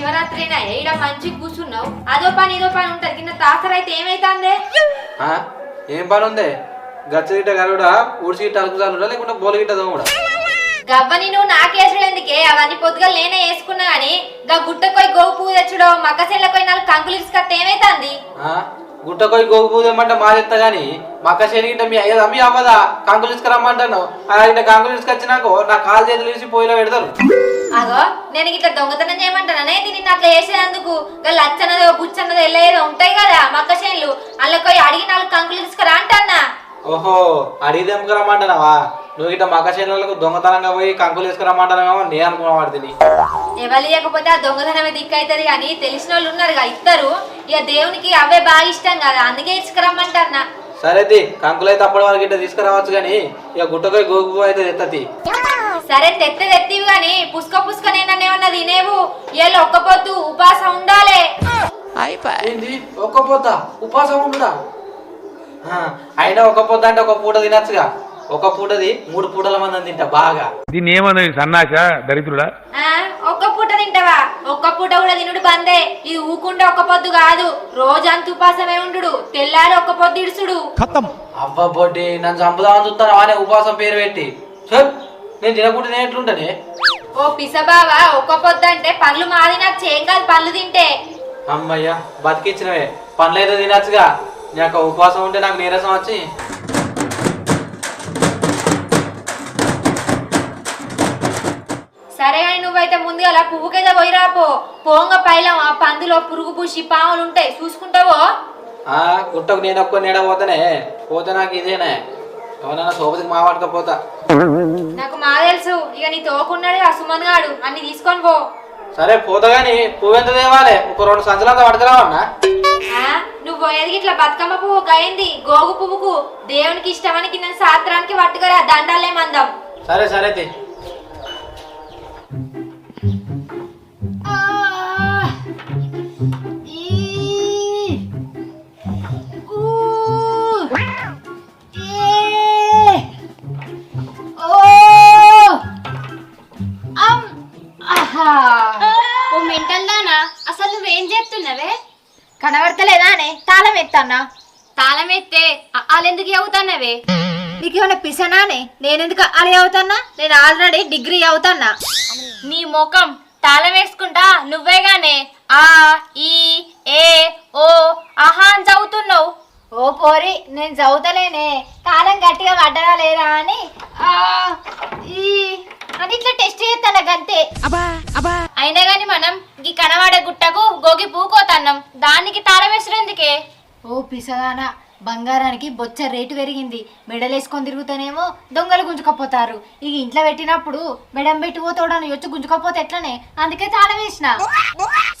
శివరాత్రినా ఈడ మంచిగా కూర్చున్నావు? అదో పని ఇదో పని ఉంటది. కింద తాసర అయితే ఏమైతుందే? ఏం పని ఉంది? గచ్చగిట్ట కలుడా ఊడ్చి గిట్ట అలుకు చాలుడా లేకుంటే బోలు గిట్ట కూడా గవ్వని నువ్వు నాకేసుడు ఎందుకే? అవన్నీ పొద్దుగా నేనే వేసుకున్నా గాని గా గుట్టకోయి గోవు తెచ్చుడో మక్కసెళ్ళకోయి నాలుగు కంకులు ఇసుకత్తే ఏమైతుంది? గుట్టకోయి గోగు పూదేమంటే మా చెత్త గాని మక్క శనిగిట్ట మీ అయ్యది అమ్మి అవ్వదా కంకులు తీసుకురమ్మంటాను ఆయన కంకులు తీసుకొచ్చినాకో నా కాలు చేతులు వేసి పోయిలో పెడతారు. అగో నేను ఇట్లా దొంగతనం చేయమంటానే? దీన్ని అట్లా చేసేందుకు లచ్చన్నదో బుచ్చన్నదో ఎల్లయ్యేదో ఉంటాయి కదా మక్క చేనులు. అల్లకోయి అడిగి నాలుగు కంకులు తీసుకురా అంటన్నా. ఓహో అడిగి తెంపుకురమ్మంటానవా నువ్వు ఇట్లా మక్క శనులకు దొంగతనంగా పోయి కంకులు తీసుకురమ్మంటానేమో నేను అనుకున్నా వాడిని. ఎవరు లేకపోతే ఆ దొంగతనమే దిక్కు అవుతుంది కానీ తెలిసిన వాళ్ళు ఉన్నారు కదా ఇద్దరు. ఇక దేవునికి అవే బాగా ఇష్టం కదా అందుకే ఇసుకురమ్మంటారు సరే తి కంకులు అయితే అప్పటి వరకు ఇట్లా తీసుకురావచ్చు కానీ ఇక గుట్టకోయి గోగు అయితే ఎత్తతి సరే తెత్తే తెత్తివి గాని పుష్క పుష్క నేనన్నేమన్నా తినేవు? ఏళ్ళు ఒక్క పొద్దు ఉపాసం ఉండాలే. ఏంది? ఒక్క పొద్ద ఉపాసం ఉండుడా ఆ, అయినా ఒక పొద్దు అంటే ఒక పూట తినచ్చుగా. ఒక పూటది మూడు పూటల మంది తింటా బాగా. దీన్ని ఏమన్నది సన్నాస దరిద్రుడా? ఆ ఒక్క పూట తింటావా? ఒక్క పూట కూడా తినుడు బందే. ఇది ఊకుంటే ఒక్క పొద్దు కాదు. రోజంతా ఉపాసమే ఉండు తెల్లారి ఒక్క పొద్దు ఇడుసుడు. అవ్వ బొడ్డి నన్ను చంపుదామని చూస్తాను. అనే ఉపాసం పేరు పెట్టి. నేను తినకుండా నేను ఎట్లుంటానే? ఓ పిసబావా ఒక్క పొద్దు అంటే పళ్ళు మాది నాకు చేయం కాదు పళ్ళు తింటే. అమ్మయ్యా బతికిచ్చినవే. పనులు అయితే తినచ్చుగా. నాకు ఉపవాసం ఉంటే నాకు నీరసం వచ్చి. సరే కానీ నువ్వైతే ముందుగా అలా పువ్వుకైతే పోయి రాపో పోంగ పైలం ఆ పందులో పురుగు పూసి పాములు ఉంటాయి చూసుకుంటావో? ఆ గుట్టకు నేను ఒక్క నీడ పోతానే? పోతే నాకు ఇదేనే. ఎవరైనా సోపతికి మా పట్టుకపోతా నాకు మా తెలుసు. ఇక నీ తోకున్నాడు ఆ సుమన్ గాడు. అన్ని తీసుకొని పో. సరే పోతా గాని పువ్వు ఎంత తేవాలి? ఒక రెండు సంచులంతా ఆ, నువ్వు పోయేది ఇట్లా బతుకమ్మ పువ్వు గయింది గోగు పువ్వుకు. దేవునికి ఇష్టమని కింద సాత్రానికి పట్టుకురా దండాలే మందం సరే సరే తి. ఓ మెంటల్ దానా? అసలు నువ్వేం చేస్తున్నావే? కనబడతలేదానే తాళం ఎత్తన్నా? తాళం ఎత్తే వాళ్ళెందుకు అవుతానవే నీకేమైనా పిసనానే నేనెందుకు అలే అవుతానా నేను ఆల్రెడీ డిగ్రీ అవుతానా నీ ముఖం తాళం వేసుకుంటా నువ్వేగానే ఆ ఈ ఏ ఓ ఆహా అని చదువుతున్నావు. ఓ పోరి నేను చదువుతలేనే. కాలం గట్టిగా పడ్డరా లేదా అని ఆ, ఈ అని ఇట్లా టెస్ట్ చేస్తాను గంతే. అయినా గాని మనం ఈ కనవాడే గుట్టకు గోగి పూకోతన్నాం. దానికి తాళం వేసినందుకే. ఓ పిసదానా బంగారానికి బొచ్చ రేటు పెరిగింది. మెడలేసుకొని తిరుగుతానేమో దొంగలు గుంజుకపోతారు. ఇక ఇంట్లో పెట్టినప్పుడు మెడం పెట్టి పోతాడని వచ్చి గుంజుకపోతే ఎట్లనే? అందుకే తాళం వేసిన.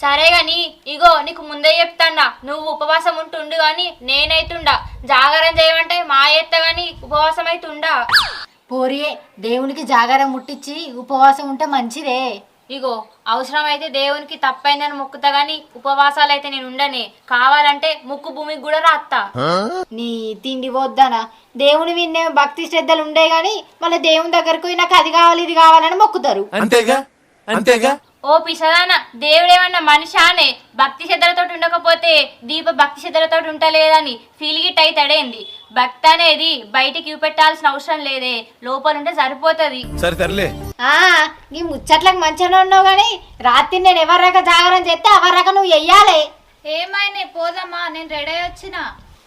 సరే గాని ఇగో నీకు ముందే చెప్తాన్నా. నువ్వు ఉపవాసం ఉంటుండు గాని నేనైతుండా. జాగరణ చేయమంటే మా ఎత్త గాని ఉపవాసం అయితుండా పోరియే దేవునికి జాగారం ముట్టించి ఉపవాసం ఉంటే మంచిదే. ఇగో అవసరమైతే దేవునికి తప్పైందని మొక్కుతా గాని ఉపవాసాలు అయితే నేను ఉండనే. కావాలంటే ముక్కు భూమికి కూడా రాత్తా నీ తిండి వద్దానా దేవుని విన్నే భక్తి శ్రద్ధలు ఉండే గాని మళ్ళీ దేవుని దగ్గరకు పోయి నాకు అది కావాలి ఇది కావాలని మొక్కుతారు. అంతేగా? అంతేగా? ఓ పిసదాన దేవుడేమన్నా మనిషానే భక్తి శ్రద్ధలతో ఉండకపోతే దీప భక్తి శ్రద్ధలతో ఉంటలేదని ఫీల్ గిట్ అయితాడేంది భక్తి అనేది బయటికి చూపెట్టాల్సిన అవసరం లేదే లోపలుంటే సరిపోతది. సరే తరలే ఆ నీ ముచ్చట్లకు మంచిగానే ఉన్నావు గాని రాత్రి నేను ఎవరిరాక జాగరం చేస్తే ఎవరిరాక నువ్వు వెయ్యాలి ఏమైనా పోదమ్మా నేను రెడీ వచ్చిన.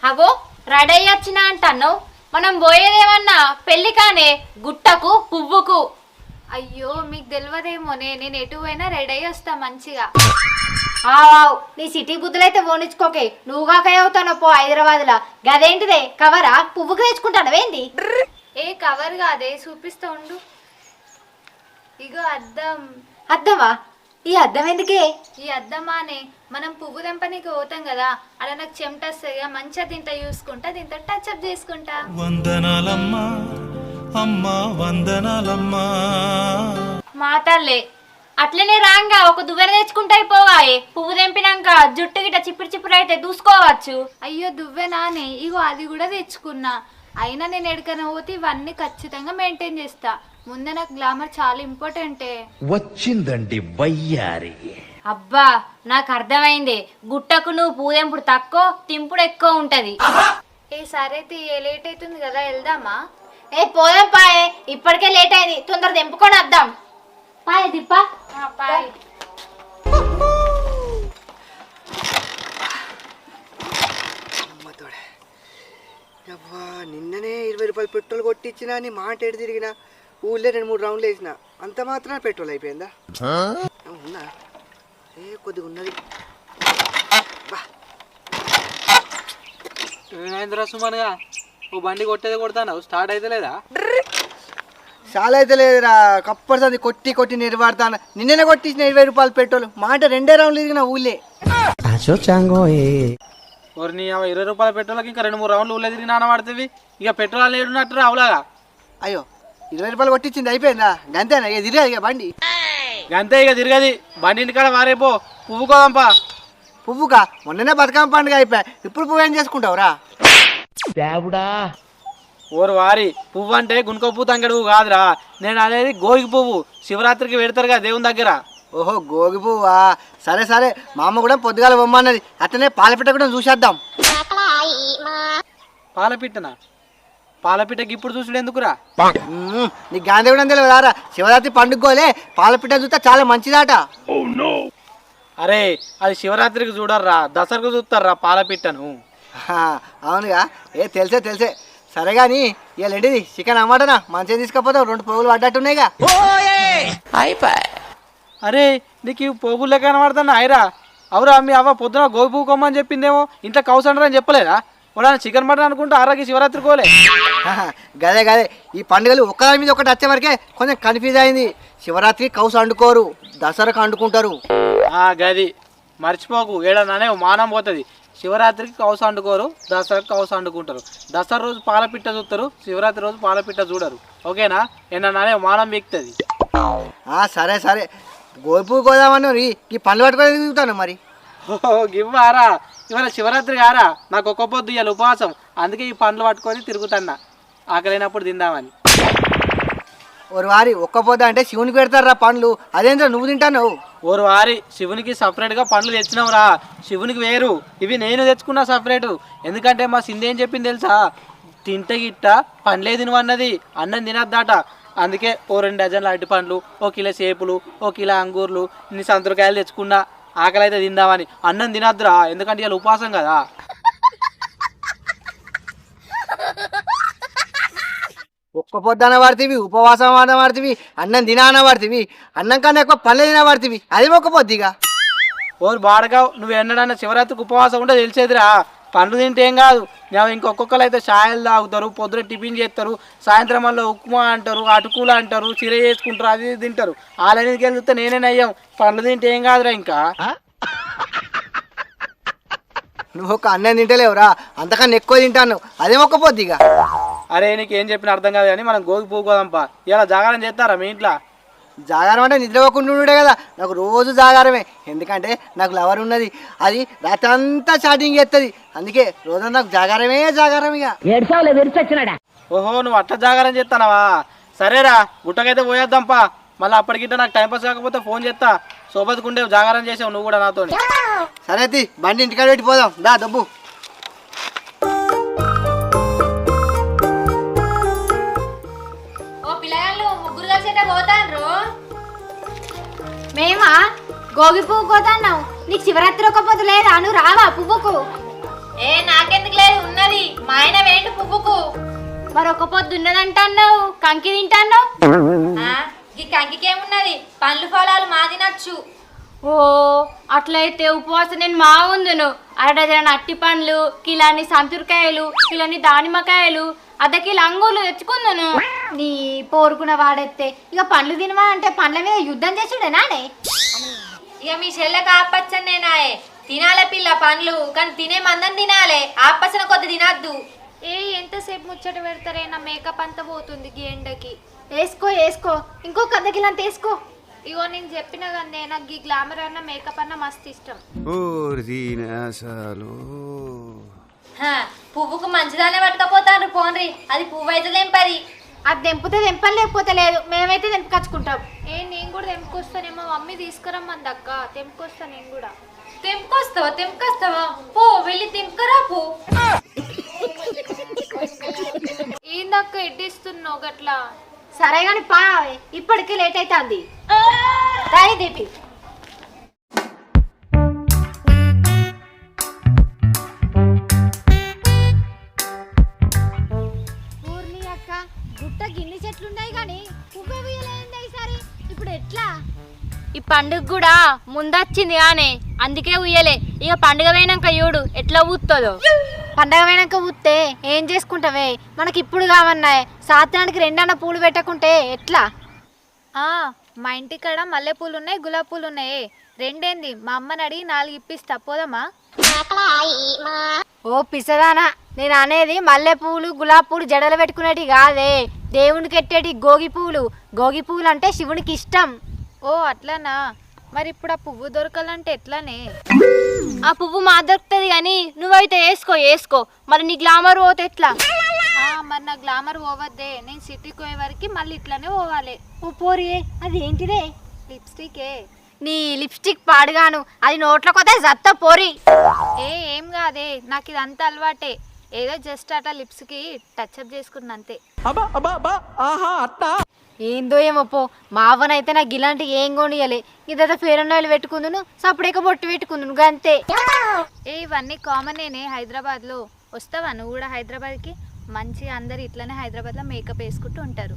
అగో రెడీ వచ్చిన అంటాను మనం పోయేదేమన్నా పెళ్ళి కానే గుట్టకు పువ్వుకు. అయ్యో మీకు తెలియదేమోనే నేను ఎటు పోయినా రెడీ అయ్యి వస్తా మంచిగా. ఆవావ్ నీ సిటీ బుద్ధులైతే పోనిచ్చుకోకే. నువ్వు కాక అవుతాను పో హైదరాబాద్ లా గదేంటిదే? కవరా? పువ్వుకి తెచ్చుకుంటానవేంది ఏ కవర్ కాదే చూపిస్తా ఉండు. ఇగో అద్దం. అద్దమా? ఈ అద్దం ఎందుకే? ఈ అద్దమానే. మనం పువ్వు తెంపనీకి పోతాం కదా అలా నాకు చెమట వస్తుంది మంచిగా దీంతో చూసుకుంటా దీంతో టచ్ అప్ చేసుకుంటా. వందనాలమ్మా. అమ్మా వందనాలమ్మా. మా తల్లే అట్లనే రాంగా ఒక దువ్వెన తెచ్చుకుంటే అయిపోవాయే. పువ్వు తెంపినాక జుట్టు గిట్ట చిప్పుడు చిప్పుడు అయితే దూసుకోవచ్చు. అయ్యో దువ్వె నానే ఇగో అది కూడా తెచ్చుకున్నా. అయినా నేను ఎక్కడికైనా పోతే ఇవన్నీ ఖచ్చితంగా మెయింటైన్ చేస్తా. ముందే నాకు గ్లామర్ చాలా ఇంపార్టెంటే వచ్చిందండి వయ్యారి. అబ్బా నాకు అర్థమైంది. గుట్టకు నువ్వు పూదెంపుడు తక్కువ తింపుడు ఎక్కువ ఉంటది. ఏ సరే తీ ఏ లేట్ అవుతుంది కదా వెళ్దామా? ఏ పోదాం పాయే ఇప్పటికే లేట్ అయింది. తొందర తెంపుకొని వద్దాం. పాయే దిప్ప అబ్బా నిన్ననే ఇరవై రూపాయలు పెట్రోల్ కొట్టించినా నీ మాట ఎటు తిరిగినా ఊళ్ళో రెండు మూడు రౌండ్లు వేసిన అంత మాత్రం పెట్రోల్ అయిపోయిందా? ఉన్నా ఏ కొద్దిగా ఉన్నది. ఏమైందిరా సుమన్గా ఓ బండి కొట్టేది కొడతాను స్టార్ట్ అయితే లేదా? చాలా అయితే లేదురా. కప్పర్సది కొట్టి కొట్టి నిర్వాడతాను. నిన్ననే కొట్టించిన ఇరవై రూపాయలు పెట్రోల్. మాట రెండే రౌండ్లు తిరిగిన ఊళ్ళే. ఓరి నీ ఇరవై రూపాయల పెట్రోల్కి ఇంకా రెండు మూడు రౌండ్లు ఊళ్ళో తిరిగి నాన్న పడుతుంది ఇక పెట్రోల్ ఏడున్నట్టు రావులాగా అయ్యో ఇరవై రూపాయలు కొట్టించింది అయిపోయిందా? గంతేనా? ఇక తిరిగా ఇక బండి. అంతే ఇక తిరగది. బండి ఇంటికాడ వారేపో పువ్వు కోదంపా పువ్వుకా? మొన్ననే బతుకమ్మ పండుగ అయిపోయా. ఇప్పుడు పువ్వు ఏం చేసుకుంటావురా? ఓరు వారి పువ్వు అంటే గునుక పువ్వు తంగడు పువ్వు కాదురా. నేను అనేది గోగి పువ్వు. శివరాత్రికి పెడతారు కదా దేవుని దగ్గర. ఓహో గోగి పువ్వా? సరే సరే. మా అమ్మ కూడా పొద్దుగాల బొమ్మన్నది. అట్లనే పాలపిట్ట కూడా చూసేద్దాం. పాలపిట్టనా? పాలపిట్టకి ఇప్పుడు చూసుడు ఎందుకురా? మ్మ్, నీకు గాంధీ కూడా తెలియదారా శివరాత్రి పండుగోలే. పాలపిట్ట చూస్తే చాలా మంచిదాట. అరే అది శివరాత్రికి చూడర్రా. దసరకు చూస్తారా పాలపిట్టను. అవునుగా. ఏ తెలిసే తెలిసే. సరే కానీ ఇవాళ ఏంటిది? చికెన్ అమ్మాటనా? మంచిగా తీసుకపోతావు రెండు పువ్వులు పడ్డట్టున్నాయిగా. అరే నీకు ఇవి పోగులు లెక్క కనబడుతున్నా అయిరా అవురా మీ అవ్వ పొద్దున గోగి పువ్వు కొమ్మని చెప్పిందేమో ఇంట్లో కౌసండ్రా అని చెప్పలేదా? వాడు చికెన్ మటన్ అనుకుంటా ఆరోగ్య శివరాత్రి కోలే. హా, గదే గదే. ఈ పండుగలు ఒకదాని మీద ఒకటి వచ్చే వరకే కొంచెం కన్ఫ్యూజ్ అయింది. శివరాత్రి కౌసు వండుకోరు దసరాకు వండుకుంటారు ఆ గది. మర్చిపోకు. ఏడన్నానే మానం పోతుంది. శివరాత్రికి కౌస వండుకోరు దసరాకి కౌస వండుకుంటారు దసరా రోజు పాలపిట్ట చూస్తారు శివరాత్రి రోజు పాలపిట్ట చూడరు. ఓకేనా? ఏడన్నానే మానం ఆ, సరే సరే. గోపు గోదామని ఈ పండ్లు పట్టుకొని దిగుతాను మరి? గివ్వారా? ఇవాళ శివరాత్రి కారా? నాకు ఒక్క పొద్దు ఇవాళ ఉపవాసం. అందుకే ఈ పండ్లు పట్టుకొని తిరుగుతున్నా. ఆకలినప్పుడు తిందామని. ఒక వారి ఒక్క పొద్దు అంటే శివునికి పెడతారా పండ్లు. అదేంటో నువ్వు తింటాను ఓరు వారి శివునికి సపరేట్గా పండ్లు తెచ్చినాంరా శివునికి వేరు. ఇవి నేను తెచ్చుకున్నా సపరేటు ఎందుకంటే మా సింధి ఏం చెప్పింది తెలుసా? తింటే గిట్ట పండ్లే తినవన్నది అన్నం తినద్దాట. అందుకే ఓ రెండు డజన్ల అరటి పండ్లు ఓ కిలో సేపులు ఓ కిలో అంగూర్లు ఇన్ని సంతరకాయలు తెచ్చుకున్నా. ఆకలి అయితే తిందామని. అన్నం తినద్దురా. ఎందుకంటే ఇవాళ ఉపవాసం కదా. ఒక్క పొద్దు అన్న పడుతుంది ఉపవాసం అన్న పడుతుంది అన్నం తిన అన్న పడుతుంది అన్నం కన్నా ఎక్కువ పల్లె తిన పడుతుంది అది ఒక్క పొద్దు ఇక. ఓరు బాడగావు నువ్వు ఎన్నడన్నా శివరాత్రికి ఉపవాసం ఉంటే తెలిసేదిరా. పండ్లు తింటే ఏం కాదు. నేను ఇంకొకరు అయితే ఛాయలు తాగుతారు పొద్దున టిఫిన్ చేస్తారు సాయంత్రం మళ్ళీ ఉప్మా అంటారు అటుకులు అంటారు చిర చేసుకుంటారు అది ఇది తింటారు. వాళ్ళకి వెళ్తే నేనే నయ్యాం. పండ్లు తింటే ఏం కాదురా ఇంకా. నువ్వు ఒక అన్నం తింటలేవురా. అంతకన్నా ఎక్కువ తింటాను. అదే ఒక్క పొద్దు ఇక. అరే నీకు ఏం చెప్పిన అర్థం కాదు కానీ మనం గోగి పోకోదాంపా ఇలా జాగారం చేస్తారా మీ ఇంట్లో? జాగారం అంటే నిద్రపోకుండా ఉండే కదా. నాకు రోజు జాగారమే. ఎందుకంటే నాకు లవర్ ఉన్నది. అది రాత్రి అంతా చాటింగ్ చేస్తుంది అందుకే రోజు నాకు జాగారమే జాగారం ఇక. ఓహో నువ్వు అట్లా జాగారం చేస్తానవా సరేరా గుట్టకైతే పోయేద్దాంపా. మళ్ళీ అప్పటికిట్ట నాకు టైం పాస్ కాకపోతే ఫోన్ చేస్తా సోబతుకుండే జాగారం చేసావు నువ్వు కూడా నాతో సరే బండి ఇంటికాడ పెట్టి పోదాం. దా డబ్బు. మేమా? గోగి పువ్వు కోతన్నావు నీకు శివరాత్రి ఒక పొద్దు లేదా? నువ్వు రావా పువ్వుకు? ఏ నాకెందుకు లేదు ఉన్నది. మా ఆయన వేండు పువ్వుకు. మరి ఒక పొద్దు ఉన్నదంటావు కంకి తింటాన్నావు? ఆ, ఈ కంకికేమున్నది? పండ్లు ఫలాలు మా తినచ్చు ఓ అట్లయితే ఉపవాసం నేను మా ఉందును. అర డజన్ అట్టి పండ్లు కిలాని సంతురకాయలు కిలాని దానిమ్మకాయలు అర్ధ కిలో అంగూర్లు తెచ్చుకుందును. నీ పోరుకున్న వాడెత్తే ఇక పండ్లు తినవా అంటే పండ్ల మీద యుద్ధం చేసుడేనానే ఇక మీ చెల్లెకి నాయే. తినాలే పిల్ల పండ్లు కానీ తినే మందం తినాలే. ఆపచ్చన కొద్ది తినద్దు. ఏ ఎంతసేపు ముచ్చట పెడతారే నా మేకప్ అంతా పోతుంది గీ ఎండకి వేసుకో వేసుకో. ఇంకొక అర్ధ కిలో అంత వేసుకో. ఇగో నేను చెప్పిన కదే నాకు ఈ గ్లామర్ అన్న మేకప్ అన్న మస్తు ఇష్టం. పువ్వుకు మంచిదానే పట్టుకపోతాను పోన్రి అది పువ్వు అయితే తెంపది అది తెంపితే తెంపలు లేకపోతే లేదు. మేమైతే తెంపుకొచ్చుకుంటాం. ఏ నేను కూడా తెంపుకొస్తానేమో. మమ్మీ తీసుకురమ్మంది అక్క తెంపుకొస్తా నేను కూడా. తెంపుకొస్తావా? తెంపుకొస్తావా? పో వెళ్ళి తెంపుకరా పో. ఏందక్క ఎడ్డిస్తున్నావు గట్లా? సరే కానీ పా ఇప్పటికే లేట్ అవుతుంది రాయి దీపి. పండుగ కూడా ముందొచ్చింది కానీ అందుకే ఉయ్యలే. ఇక పండుగ పోయినాక చూడు ఎట్లా ఊతుందో పండగ పోయినాక ఊస్తే ఏం చేసుకుంటావే? మనకి ఇప్పుడు కావన్నాయి. సాత్రానికి రెండన్న పూలు పెట్టకుంటే ఎట్లా? ఆ మా ఇంటికాడ మల్లెపూలు ఉన్నాయి గులాబీ పూలు ఉన్నాయి రెండేంది? మా అమ్మని అడిగి నాలుగు ఇప్పిస్తా పోదామా? ఓ పిసదానా నేను అనేది మల్లె పూలు గులాబీ పూలు జడలు పెట్టుకునేటి కాదే. దేవునికి ఎట్టేటి గోగి పూలు గోగి పూలు అంటే శివునికి ఇష్టం. ఓ అట్లానా? మరి ఇప్పుడు ఆ పువ్వు దొరకాలంటే ఎట్లానే? ఆ పువ్వు మా దొరుకుతుంది కానీ నువ్వైతే వేసుకో వేసుకో. మరి నీ గ్లామర్ పోతే ఎట్లా? ఆ, మరి నా గ్లామర్ పోవద్దే. నేను సిటీకి పోయే వరకు మళ్ళీ ఇట్లానే పోవాలి. ఓ పోరి అది ఏంటిదే లిప్స్టికే. నీ లిప్స్టిక్ పాడుగాను. అది నోట్ల కొత్త జత్త పోరి. ఏ ఏం కాదే. నాకు ఇదంతా అలవాటే. ఏదో జస్ట్ అట్లా లిప్స్కి టచ్అప్ చేసుకున్నా అంతే ఏందో ఏమో పో. మా అవ్వనైతే నాకు ఇలాంటి ఏం కొనియలే ఇదంతా ఫేర్ అండ్ ఆయిల్ పెట్టుకుందును సప్పుడేక బొట్టు పెట్టుకుందును గంతే. ఏ ఇవన్నీ కామనేనే హైదరాబాద్లో. వస్తావా నువ్వు కూడా హైదరాబాద్కి? మంచిగా అందరు ఇట్లనే హైదరాబాద్లో మేకప్ వేసుకుంటూ ఉంటారు.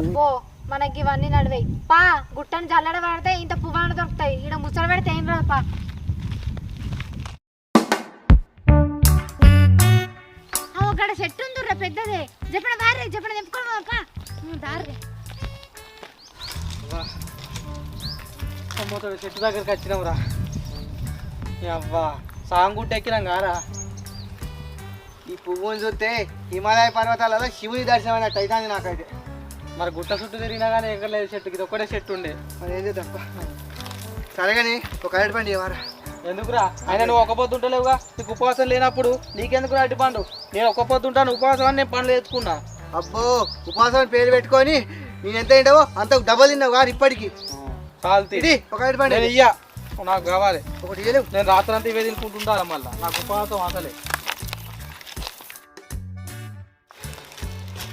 అబ్బో మనకి ఇవన్నీ నడివాయి. పా గుట్టని జల్లడ పడితే ఇంత పువ్వాలు దొరుకుతాయి. ఇక్కడ ముచ్చట పెడితే ఏం రాదు పా. అక్కడ చెట్టు ఉందిరా పెద్దదే. చెప్పిన దారి చెప్పిన తెంపుకోవడం పా అమ్మతో చెట్టు దగ్గరికి వచ్చినాం రా అవ్వా సాంగుట్టు ఎక్కినాం కారా. ఈ పువ్వుని చూస్తే హిమాలయ పర్వతాలలో శివుని దర్శనం అయినట్టు అవుతుంది నాకైతే. మరి గుట్ట చుట్టూ తిరిగినా కానీ ఎక్కడ లేదు చెట్టుకి ఇది ఒక్కటే చెట్టు ఉండే. మరి ఏం చేద్దాం? సరే కానీ ఒక పండు ఇవ్వరా? ఎందుకురా? ఆయన నువ్వు ఒక పొద్దు ఉంటలేవుగా? నీకు ఉపవాసం లేనప్పుడు నీకెందుకు అట్టి పండు నేను ఒక పొద్దు ఉంటాను ఉపవాసం అని నేను పండ్లు తెచ్చుకున్నా అబ్బో ఉపవాసం పేరు పెట్టుకొని నేను ఎంత తింటావో అంత డబల్ తిన్నావు గారు ఇప్పటికి. చాలు ఇది ఒక. ఇయ్యా. నాకు కావాలి. ఒకటి ఇయ్యలేవు. నేను రాత్రి అంతా ఇవే తినుకుంటుంటాను మళ్ళీ? నాకు ఉపవాసం అసలే.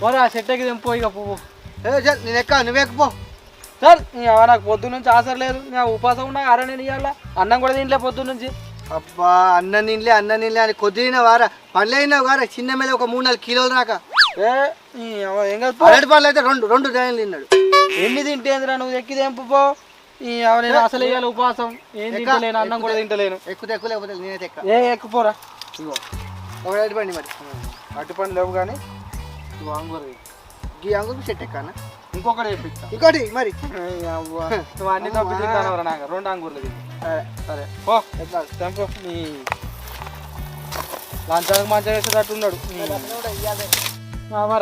పోరా చెట్టుకి తెంపో ఇక పువ్వు. నేను ఎక్క నువ్వు ఎక్కిపో సార్ నాకు పొద్దు నుంచి ఆసర లేదు. నా ఉపవాసం ఉన్నా అరే నేను ఇవ్వాలా అన్నం కూడా తినలే పొద్దు నుంచి. అబ్బా అన్న నిన్లే అన్న నిన్లే అని కొద్దిన వారా పండ్లు అయినావు గారా చిన్న మీద ఒక మూడు నాలుగు కిలోలు రాక. ఏ కాదు. అరటి పండ్లు అయితే రెండు రెండు డ్రైన్లు తిన్నాడు. ఎన్ని తింటేందిరా నువ్వు ఎక్కి తెంపు పో. ఈ నేను అసలు ఇవ్వాలి ఉపవాసం. ఏం తింటలేను అన్నం కూడా తింటలేను. ఎక్కువ ఎక్కువ లేకపోతే నేనైతే ఎక్క. ఏ ఎక్కుపోరా ఇగో. ఒక అరటి పండు మరి. అటు పని లేవు కానీ ఇగో అంగూరు ఈ అంగుకు సెట్ ఎక్కానా? ఇంకొకటి వేపిస్తా ఇంకోటి మరి. నువ్వు అన్ని తప్పి తింటాను నాకు రెండు అంగూర్లు తిని. సరే. పో. తెంపు. నీ లంచానికి మంచిగా వేసేటట్టు ఉన్నాడు మరి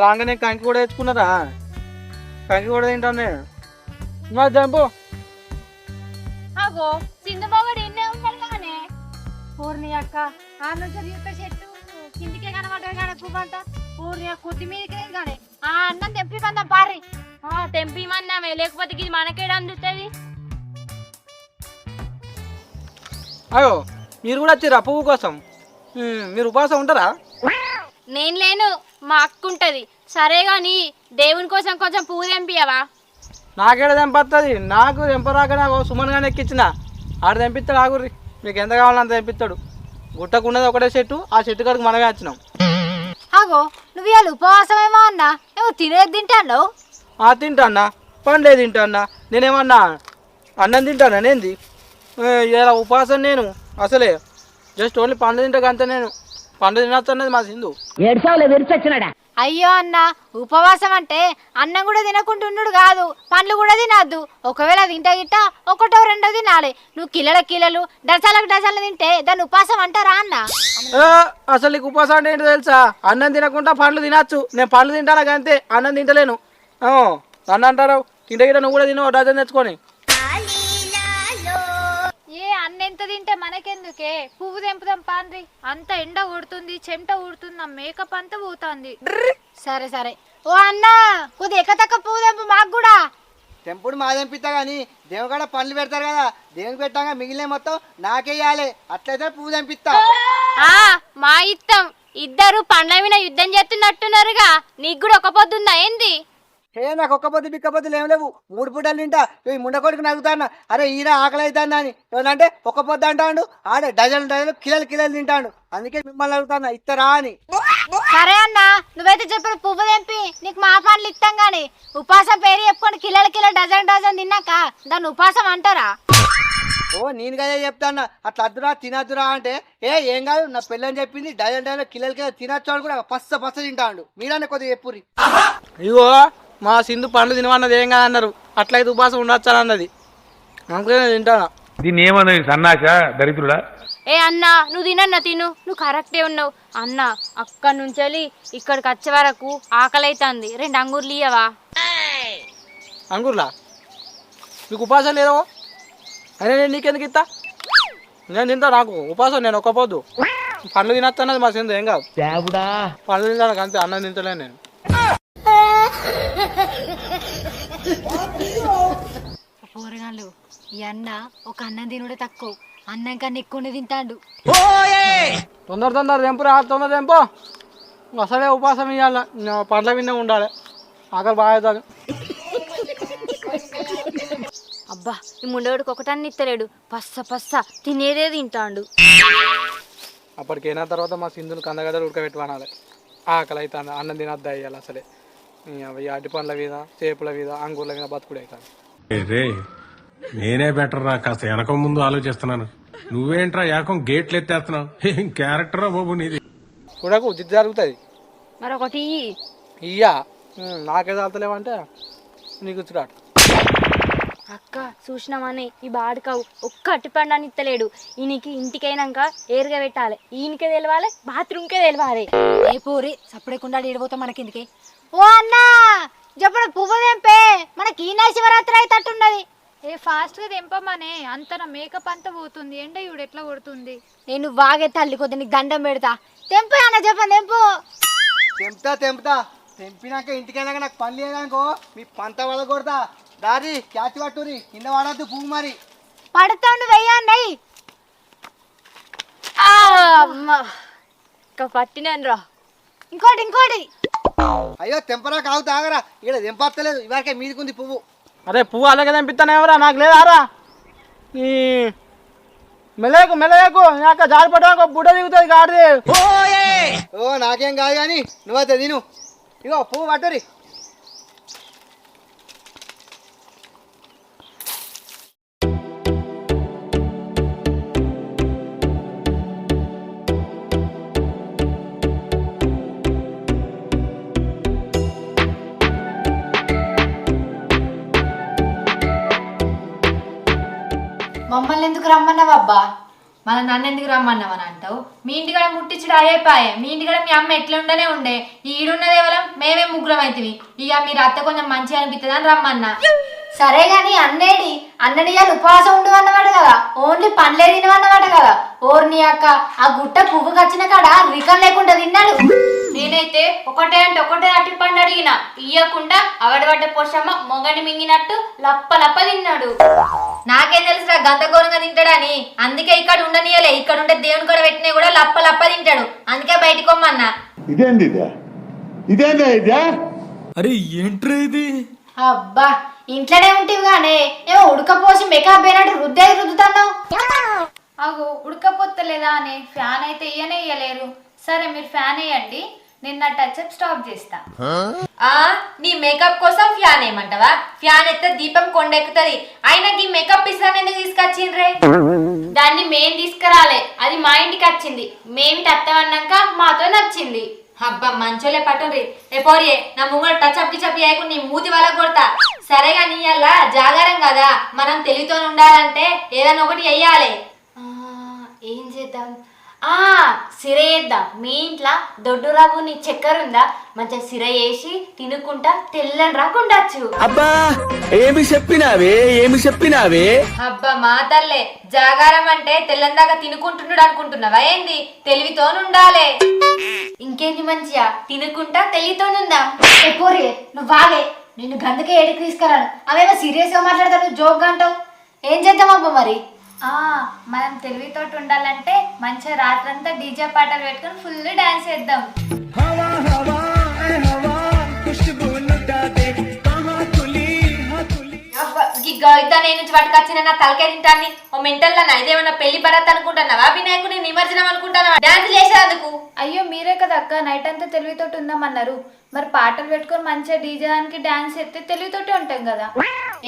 రాగానే కంకి కూడా తెచ్చుకున్నారా? కంకి కూడా తింటాను అగో సింధు ఎన్నే ఉంటాడు కానీ. పూర్ణి ఆ నుంచి చెట్టు కిందికే కానీ పూర్ణి కానీ. ఆ అన్నం తెంపి పందాం పారి తెంపిమన్నామే లేకపోతే ఇది మనకేడ అందుతుంది? అయ్యో మీరు కూడా వచ్చిర్రా పువ్వు కోసం? మీరు ఉపవాసం ఉంటారా? నేను లేను మా అక్క ఉంటది సరే గాని దేవుని కోసం కొంచెం పువ్వు తెంపియవా నాకేడ తెంపత్తది? నాకు తెంపరాక నాకు సుమన్ గానే ఎక్కించిన ఆడ తెంపిస్తాడు ఆగుర్రి. మీకు ఎంత కావాలో అంత తెంపిస్తాడు. గుట్టకున్నది ఒకటే చెట్టు ఆ చెట్టు కాడికి మనమే వచ్చినాం. అగో నువ్వు ఇవాళ ఉపవాసం ఏమో అన్నా? ఏమో తినేది తింటాను ఆ తింటానా పండ్లే తింటానా నేనేమన్నా అన్నం తింటానా నేంది ఇలా ఉపవాసం నేను అసలే. జస్ట్ ఓన్లీ పండ్లు తింటా అంతే నేను. పండ్లు తినొచ్చన్నది మా సింధు. అయ్యో అన్న ఉపవాసం అంటే అన్నం కూడా తినకుంటున్నాడు కాదు పండ్లు కూడా తినద్దు. ఒకవేళ తింటా గిట్ట ఒకటో రెండో తినాలి. నువ్వు కిలల కిలలు డసాలకు డసాలు తింటే దాన్ని ఉపవాసం అంటారా అన్న? ఏ, అసలు నీకు ఉపవాసం అంటే ఏంటో తెలుసా? అన్నం తినకుండా పండ్లు తినచ్చు. నేను పండ్లు తింటాను అంతే అన్నం తింటలేను. ఆ, నన్ను అంటారు తింటే గిట్ట నువ్వు కూడా తినవు డజన్ తెచ్చుకొని. అన్న ఎంత తింటే మనకెందుకే? పువ్వు తెంపుదాం పాండ్రి. అంత ఎండ కొడుతుంది చెమట ఊడుతుంది నా మేకప్ అంతా పోతుంది. సరే సరే. ఓ అన్న కొద్ది ఎక్కతక్క పువ్వు తెంపు మాకు కూడా. తెంపుడు మా తెంపిస్తా కానీ కాడ పండ్లు పెడతారు కదా దేవునికి పెట్టాక మిగిలిన మొత్తం నాకేయాలి అట్లయితే పువ్వు తెంపిస్తా. ఆ మా ఇత్తం. ఇద్దరు పండ్ల మీద యుద్ధం చేస్తున్నట్టున్నారుగా. నీకు కూడా ఒక పొద్దుందా ఏంది? ఏ నాకు ఒక్క పొద్దు బిక్క పొద్దులు ఏం లేవు. మూడు పూటలు తింటా. ఈ ముండ కొడుకు నవ్వుతాను అరే ఈయన ఆకలి అవుతాను అని. ఏమంటే ఒక్క పొద్దు అంటాడు. ఆడే డజన్ డజన్ కిలోలు కిలోలు తింటాడు. అందుకే మిమ్మల్ని అడుగుతాను ఇస్తారా అని. సరే అన్న నువ్వైతే చెప్పిన పువ్వు తెంపి నీకు మా పండ్లు ఇస్తాం గాని ఉపాసం పేరు చెప్పుకొని కిలోల కిలో డజన్ డజన్ తిన్నాక దాన్ని ఉపాసం అంటారా? ఓ నేను కదా చెప్తాను అట్లా అద్దురా తినద్దురా అంటే ఏ ఏం కాదు నా పిల్లని చెప్పింది డజన్ డజన్ కిలోలు కిలో తినచ్చు అని కూడా పచ్చ పచ్చ తింటాడు. మీరన్నా కొద్దిగా చెప్పురి ఇగో మా సింధు పండ్లు తినమన్నది ఏం కాదన్నారు. అట్లయితే ఉపాసం ఉండొచ్చు అని అన్నది అందుకే నేను తింటాను? దీన్ని ఏమన్నది సన్నాస దరిద్రుడా? ఏ అన్నా నువ్వు తినన్నా తిను. నువ్వు కరెక్టే ఉన్నావు. అన్న అక్కడి నుంచి వెళ్ళి ఇక్కడికి వచ్చే వరకు ఆకలి అవుతుంది రెండు అంగూర్లు ఇయ్యవా? అంగుర్లా? నీకు ఉపాసం లేదో అరే నేను నీకెందుకు ఇస్తా నేను తింటా నాకు. ఉపాసం నేను ఒక్క పొద్దు పండ్లు తినొచ్చన్నది మా సింధు ఏం కాదు. పండ్లు తింటాను అంతే. అన్నం తింటలేను నేను. ఈ అన్న ఒక అన్నం తినుడే తక్కువ. అన్నం కన్నా ఎక్కువనే తింటాడు. తొందర తొందర తెంపురా తొందర తెంపు. అసలే ఉపాసం ఇవ్వాలి పండ్ల విన్న ఉండాలి. ఆకలి బాగా అబ్బా ఈ ముండోడికి ఒకటాన్ని ఇత్తలేడు. పస్స పస్స తినేదే తింటాండు. అప్పటికైనా తర్వాత మా సింధుని కందగడ్డలు ఉడకబెట్టుకోనాలి ఆకలి అవుతుంది. అన్నం తినద్దు అయ్యాలి అసలే. అవి అరటి పండ్ల మీద చేపల మీద అంగూర్ల మీద బతుకుడు అవుతుంది రే నేనే బెటర్ రా కాస్త వెనక ముందు ఆలోచిస్తున్నాను. నువ్వేంట్రా ఏకం గేట్లు ఎత్తేస్తున్నావు? ఏం క్యారెక్టర్ బాబు నీది? చూడకు జిద్దు జరుగుతుంది మరొకటి ఇయ్యా. ఉమ్, నాకే తాగుతలేవంటే నీకు ఇచ్చుడాటు అక్క చూసినామని ఈ బాడుకావు ఒక్క అట్టిపండు అని ఇత్తలేడు. ఈయనకి ఇంటికైనాక ఏరుగా పెట్టాలి. ఈయనకే తెలవాలి బాత్రూమ్కే తెలవాలి. ఏ పూరి సప్పుడేకుండా ఈడిపోతాం మనకిందికి? ఓ అన్న చెప్పడు పువ్వు తెంపే. మనకి ఈ శివరాత్రి అయితట్టున్నది ఏ ఫాస్ట్గా తెంపమనే. అంత నా మేకప్ అంతా పోతుంది. ఎండ ఇవిడు ఎట్లా కొడుతుంది. నేను వాగే తల్లి కొద్ది నీకు దండం పెడతా. తెంపు అన్న చెప్పండి తెంపు. తెంపుతా తెంపుతా. తెంపినాక ఇంటికి వెళ్ళాక నాకు పని లేదనుకో మీ పంత వల్ల కొడతా. దారి క్యాచ్ పట్టురి కింద వాడద్దు పువ్వు మరి. పడతాండు వెయ్యండి ఇంకా పట్టినాను రా. ఇంకోటి ఇంకోటి. అయ్యో తెంపరా కావు తాగరా. ఇక్కడ తెంపత్తలేదు. ఇవాళకే మీదికుంది పువ్వు. అరే పువ్వు అలాగే తెంపిస్తాను ఎవరా? నాకు లేదారా? ఈ మెలకు మెలకు నాక జారి పడ్డాక బుడ్డ దిగుతుంది గాడిది. ఓ నాకేం కాదు కానీ నువ్వైతే తిను. ఇగో పువ్వు పట్టురి ఎందుకు రమ్మన్నావు అబ్బా? మన నన్ను ఎందుకు రమ్మన్నావని అంటావు? మీ ఇంటికాడ ముట్టించుడు అయ్యేపాయే మీ ఇంటికాడ మీ అమ్మ ఎట్లా ఉండనే ఉండే ఈడున్నది ఎవరం మేమే ముగ్గురం అవుతుంది ఇక మీరు అత్త కొంచెం మంచిగా అనిపిస్తుంది అని రమ్మన్నా. సరే గాని అన్నేడి అన్నడి ఇవాళ ఉపవాసం ఉండు కదా. ఓన్లీ పనులే తినవన్నమాట కదా. ఓర్ని అక్క ఆ గుట్ట పువ్వు కచ్చిన కాడ రికన్ లేకుండా తిన్నాడు. నేనైతే ఒకటే అంటే ఒకటే అట్టి పండు అడిగిన ఇయ్యకుండా అవడబడ్డ పోషమ్మ మొగని మింగినట్టు లప్ప లప్ప తిన్నాడు. నాకేం తెలుసురా గంత ఘోరంగా తింటాడని. అందుకే ఇక్కడ ఉండనియలే ఇక్కడ ఉండే దేవుని కూడా పెట్టినా కూడా లప్ప లప్ప తింటాడు. అందుకే బయటికి కొమ్మన్నా ఇదేంది ఇదే? ఇదేందా ఇదే? అరే ఏంట్రా ఇది? అబ్బా ఇంట్లోనే ఉంటివి గానే ఏమో ఉడకపోసి మెకప్ అయినట్టు రుద్దే రుద్దుతున్నావు. అగో ఉడకపోతలేదా అనే ఫ్యాన్ అయితే ఇయ్యనే ఇయ్యలేరు. సరే మీరు ఫ్యాన్ వేయండి. నేను నా టచ్అప్ స్టాప్ చేస్తా. ఆ నీ మేకప్ కోసం ఫ్యాన్ ఏమంటావా? ఫ్యాన్ ఎత్తే దీపం కొండెక్కుతుంది అయినా ఈ మేకప్ ఇస్తాను ఎందుకు తీసుకొచ్చిండ్రే? దాన్ని మేం తీసుకురాలే. అది మా ఇంటికి వచ్చింది. మేము తత్తమన్నాక మాతో నచ్చింది. అబ్బా మంచోలే పట్టుండ్రి రే పోరియే నా ముంగడ టచ్ అప్ గిచప్ చేయకుండా నీ మూతి వల్ల కొడతా. సరే కానీ అలా జాగారం కదా. మనం తెలివితో ఉండాలంటే ఏదైనా ఒకటి వెయ్యాలి ఏం చేద్దాం? ఆ సిర వేద్దాం మీ ఇంట్లో దొడ్డు రవ్వుని చక్కెర ఉందా మంచిగా సిర వేసి తినుకుంటా తెల్లని రాకు ఉండొచ్చు. అబ్బా ఏమి చెప్పినావే ఏమి చెప్పినావే? అబ్బా మా తల్లే జాగారం అంటే తెల్లందాకా తినుకుంటున్నాడు అనుకుంటున్నావా ఏంది? తెలివితోనుండాలే. ఇంకేంది మంచిగా? తినుకుంటా తెలియతోనుందా ఏ పోరి నువ్వు వాగే. నిన్ను గందుకే ఏడికి తీసుకురాను. అవేమో సీరియస్గా మాట్లాడతావు నువ్వు జోక్ అంటావు. ఏం చేద్దాం అబ్బా మరి? మనం తెలివితోటి ఉండాలంటే మంచిగా రాత్రంతా డీజే పాటలు పెట్టుకొని ఫుల్ డాన్స్ చేద్దాం. గైతా నుంచి పట్టుకొచ్చిన నా తలకాయ తింటాన్ని ఓ మెంటల్ నా ఇదేమన్నా పెళ్ళి భరత్ అనుకుంటున్నావా? వినాయకుని నిమజ్జనం అనుకుంటున్నావా? డాన్స్ చేసేందుకు అయ్యో మీరే కదా అక్క నైట్ అంతా తెలివితోటి ఉందామన్నారు. మరి పాటలు పెట్టుకొని మంచిగా డీజే దానికి డాన్స్ చేస్తే తెలివితోటి ఉంటాం కదా.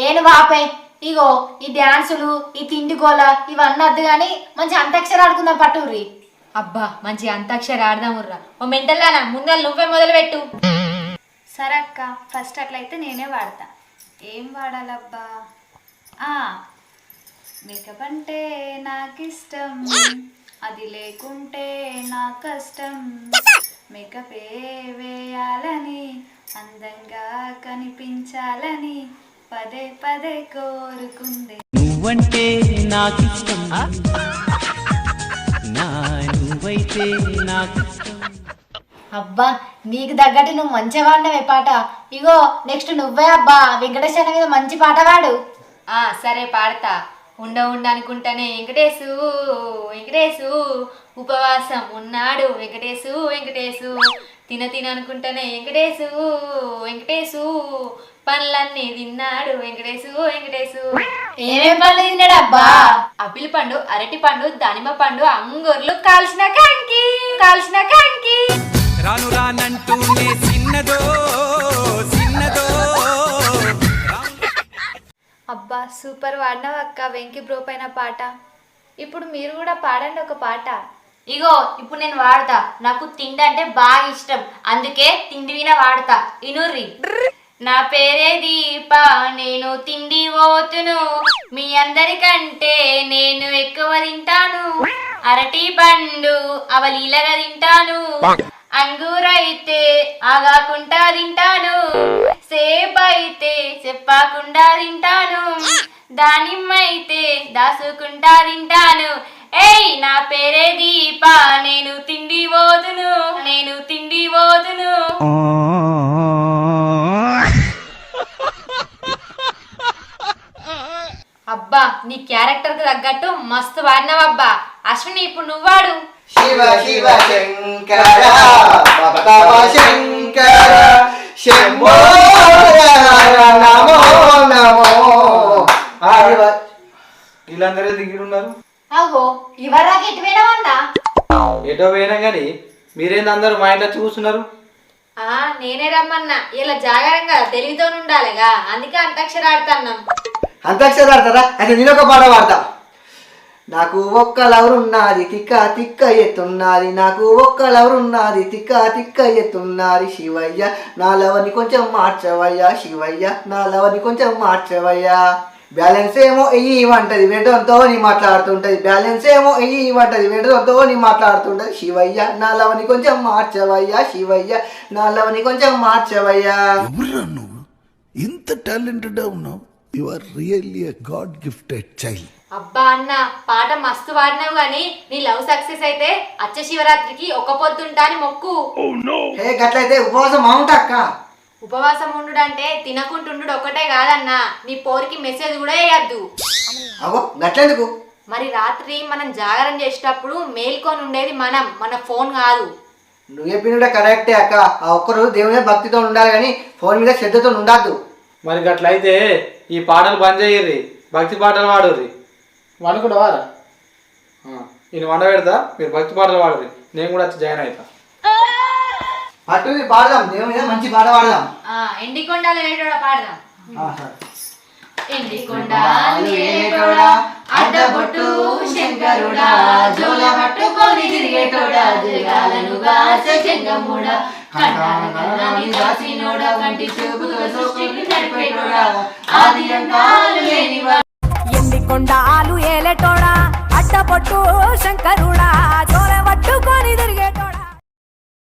ఏను వాపే. ఇగో ఈ డాన్సులు ఈ తిండి గోల ఇవన్నీ వద్దు కానీ మంచి అంతాక్షరి ఆడుకుందాం పట్టుర్రి. అబ్బా మంచి అంతాక్షరి ఆడదాం ఉర్రా. ఓ మెంటల్లానా ముందర నువ్వే మొదలు పెట్టు సరే అక్క ఫస్ట్ అట్లయితే నేనే వాడతా. ఏం వాడాలబ్బా? ఆ మేకప్ అంటే నాకు ఇష్టం అది లేకుంటే నా కష్టం. మేకప్ వేయాలని అందంగా కనిపించాలని పదే పదే కోరుకుంది. నువ్వంటే నాకిష్టం. నా నువ్వైతే నాకిష్టం. అబ్బా నీకు తగ్గట్టు నువ్వు మంచిగా వాడినవే పాట. ఇగో నెక్స్ట్ నువ్వే అబ్బా వెంకటేశ్వర మీద మంచి పాట పాడు. ఆ సరే పాడతా. ఉండ ఉండ అనుకుంటానే వెంకటేశు వెంకటేశు. ఉపవాసం ఉన్నాడు వెంకటేశు వెంకటేశు. తిన తిన అనుకుంటానే వెంకటేశు వెంకటేశు. పండ్లన్నీ తిన్నాడు వెంకటేశు వెంకటేశు. ఏమేం పండ్లు తిన్నాడు అబ్బా అపిల్ పండు అరటి పండు దానిమ్మ పండు అంగూర్లు కాల్చిన కంకి కాల్చిన కంకి. రాను రానంటూనే చిన్నదో చిన్నదో అబ్బా సూపర్ వాడినావు అక్క వెంకి బ్రో పైన పాట. ఇప్పుడు మీరు కూడా పాడండి ఒక పాట. ఇగో ఇప్పుడు నేను వాడతా. నాకు తిండి అంటే బాగా ఇష్టం. అందుకే తిండి విన వాడతా. ఇనుర్రి. నా పేరే దీప నేను తిండి పోతును. మీ అందరికంటే నేను ఎక్కువ తింటాను. అరటి పండు అవలీలగా తింటాను. అంగూరైతే ఆగాకుండా తింటాను. సేబ్ అయితే చెప్పకుండా తింటాను. దానిమ్మ అయితే దాసుకుంటా తింటాను. ఏయ్ నా పేరే దీప నేను తిండి పోతును. నేను తిండి పోతును. అబ్బా నీ క్యారెక్టర్కి తగ్గట్టు మస్తు వాడినావబ్బా అశ్విని ఇప్పుడు నువ్వాడు. శివ శివ శంకర భక్తవ శంకర శంభో నమో నమో. వీళ్ళందరూ దిగిరున్నారు అగో ఇవరాకి ఎటు పోయినావన్నా? ఎటో పోయినా కానీ మీరేంది అందరూ మా ఇంట్లో చూస్తున్నారు? ఆ నేనే రమ్మన్నా. ఇలా జాగారంగా తెలివితో ఉండాలిగా. అందుకే అంతాక్షరి ఆడుతున్నాం. అంతాక్షరి ఆడతారా అయితే నేను ఒక పాట పాడతా. నాకు ఒక్క లవరున్నది తిక్క తిక్క ఎత్తున్నది. నాకు ఒక్క లవరున్నది తిక్క తిక్క ఎత్తున్నది. శివయ్య నా లవని కొంచెం మార్చవయ్యా. శివయ్య నా లవని కొంచెం మార్చవయ్యా. బ్యాలెన్స్ ఏమో ఎయ్యి ఇవ్వంటది వెంటతో నీ మాట్లాడుతుంటది. బ్యాలెన్స్ ఏమో ఎయ్యి ఇవ్వంటది వెంటతో నీ మాట్లాడుతుంటది. శివయ్య నా లవని కొంచెం మార్చవయ్యా. శివయ్య నా లవని కొంచెం మార్చవయ్యా. నువ్వు? ఇంత టాలెంటెడ్ ఉన్నావు. You are really a god gifted child అబ్బా అన్న పాట మస్తు వాడినావు గాని నీ లవ్ సక్సెస్ అయితే అచ్చ శివరాత్రికి ఒక పొద్దుంటా అని మొక్కు హే గట్లయితే ఉపవాసం అవుంటా అక్క. ఉపవాసం ఉండు అంటే తినకుంటుండు ఒకటే కాదన్నా నీ పోరికి మెసేజ్ కూడా వేయద్దు. అవో గట్లెందుకు? మరి రాత్రి మనం జాగరణ చేసేటప్పుడు మేల్కొని ఉండేది మనం మన ఫోన్ కాదు. నువ్వు చెప్పినట్టే కరెక్టే అక్క. ఆ ఒక్కరు దేవుని మీద భక్తితో ఉండాలి కానీ ఫోన్ మీద శ్రద్ధతో ఉండద్దు. మరి గట్లయితే ఈ పాటలు బంద్ చేయర్రి భక్తి పాటలు వాడుర్రి వండుకుంటావారా నేను వండ? పెడతా మీరు భక్తి పాటలు వాడుర్రి నేను కూడా వచ్చి జాయిన్ అవుతా అటు పాడదాం దేవుని మీద మంచి పాట పాడదాం. ఆ ఎండికొండాలు ఏడోడ పాడదాం. ఆ, సరే. ఎండికొండాలు ఏడోడా అడ్డబొట్టు శంకరుడా జోల పట్టుకొని తిరిగేటోడా జగాలను గాసే చెంగముడా. ఎన్ని కొండాలు ఏలేటోడా? అట్టపట్టు శంకరుడా? చోర పట్టుకొని తిరిగేటోడా?